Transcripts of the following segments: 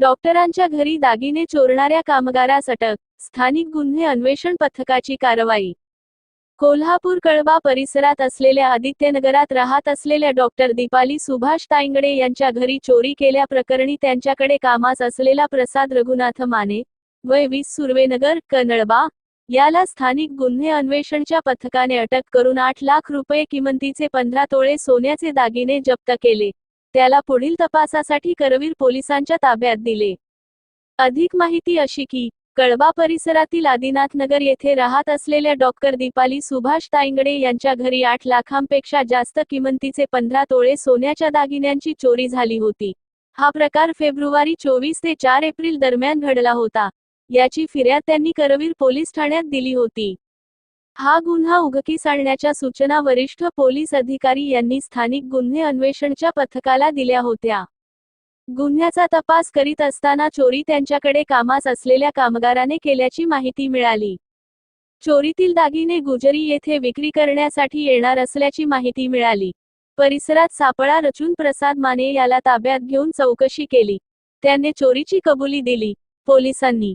डॉक्टरांच्या घरी दागिने चोरणाऱ्या कामगारास अटक स्थानिक गुन्हे अन्वेषण पथकाची कारवाई. कोल्हापूर कळवा परिसरात असलेल्या आदित्यनगरात राहत असलेल्या डॉक्टर दीपाली सुभाष तायंगडे यांच्या घरी चोरी केल्याप्रकरणी त्यांच्याकडे कामास असलेला प्रसाद रघुनाथ माने वय वीस सुर्वेनगर कनळबा याला स्थानिक गुन्हे अन्वेषणच्या पथकाने अटक करून आठ लाख रुपये किमंतीचे पंधरा तोळे सोन्याचे दागिने जप्त केले. त्याला पुढील तपासासाठी करवीर पोलिसांच्या ताब्यात दिले. अधिक माहिती अशी की कळवा परिसरातील आदिनाथ नगर येथे राहत असलेल्या डॉक्टर दीपाली सुभाष ताईंगडे यांच्या घरी आठ लाखांपेक्षा जास्त किमंतीचे पंधरा तोळे सोन्याच्या दागिन्यांची चोरी झाली होती. हा प्रकार फेब्रुवारी चोवीस ते चार एप्रिल दरम्यान घडला होता. याची फिर्याद त्यांनी करवीर पोलीस ठाण्यात दिली होती. हा गुन्हा उघकीस आणण्याच्या सूचना वरिष्ठ पोलीस अधिकारी यांनी स्थानिक गुन्हे अन्वेषणच्या पथकाला दिल्या होत्या. गुन्ह्याचा तपास करीत असताना चोरी त्यांच्याकडे कामास असलेल्या कामगाराने केल्याची माहिती मिळाली. चोरीतील दागिने गुजरी येथे विक्री करण्यासाठी येणार असल्याची माहिती मिळाली. परिसरात सापळा रचून प्रसाद माने याला ताब्यात घेऊन चौकशी केली. त्याने चोरीची कबुली दिली पोलिसांनी.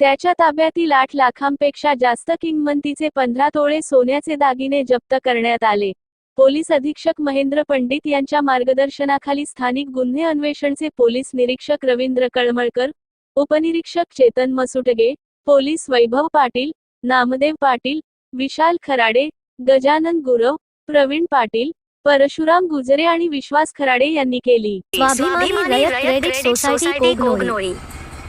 त्याच्या ताब्यातील आठ लाखांपेक्षा जास्त किंमतीचे पंधरा तोळे सोन्याचे दागिने जप्त करण्यात आले. पोलीस अधीक्षक महेंद्र पंडित यांच्या मार्गदर्शनाखाली स्थानिक गुन्हे अन्वेषणचे पोलीस निरीक्षक रवींद्र कळमळकर उपनिरीक्षक चेतन मसुटगे पोलीस वैभव पाटील नामदेव पाटील विशाल खराडे गजानन गुरव प्रवीण पाटील परशुराम गुजरे आणि विश्वास खराडे यांनी केली.